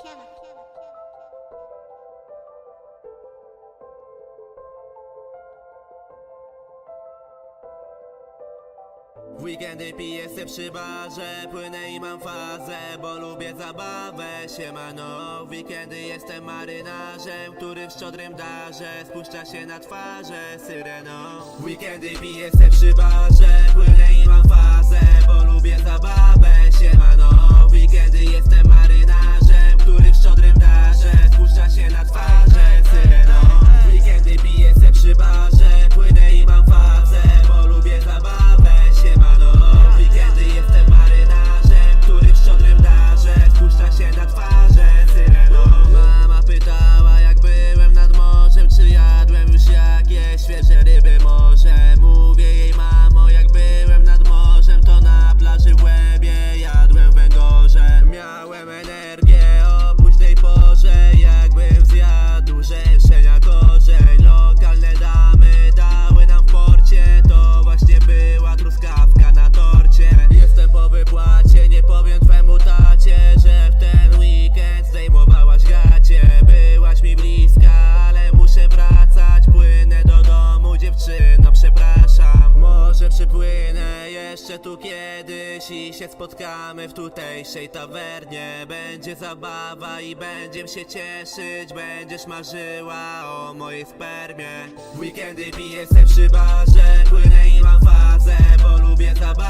W weekendy piję se przy barze, płynę i mam fazę, bo lubię zabawę, siemano W weekendy jestem marynarzem, który w szczodrym darze spuszcza się na twarze. Syreną W weekendy piję se przy barze, płynę i mam fazę, bo lubię zabawę, jeszcze tu kiedyś i się spotkamy w tutejszej tawernie. Będzie zabawa i będziemy się cieszyć, będziesz marzyła o mojej spermie. Weekendy piję se przy barze, płynę i mam fazę, bo lubię zabawę,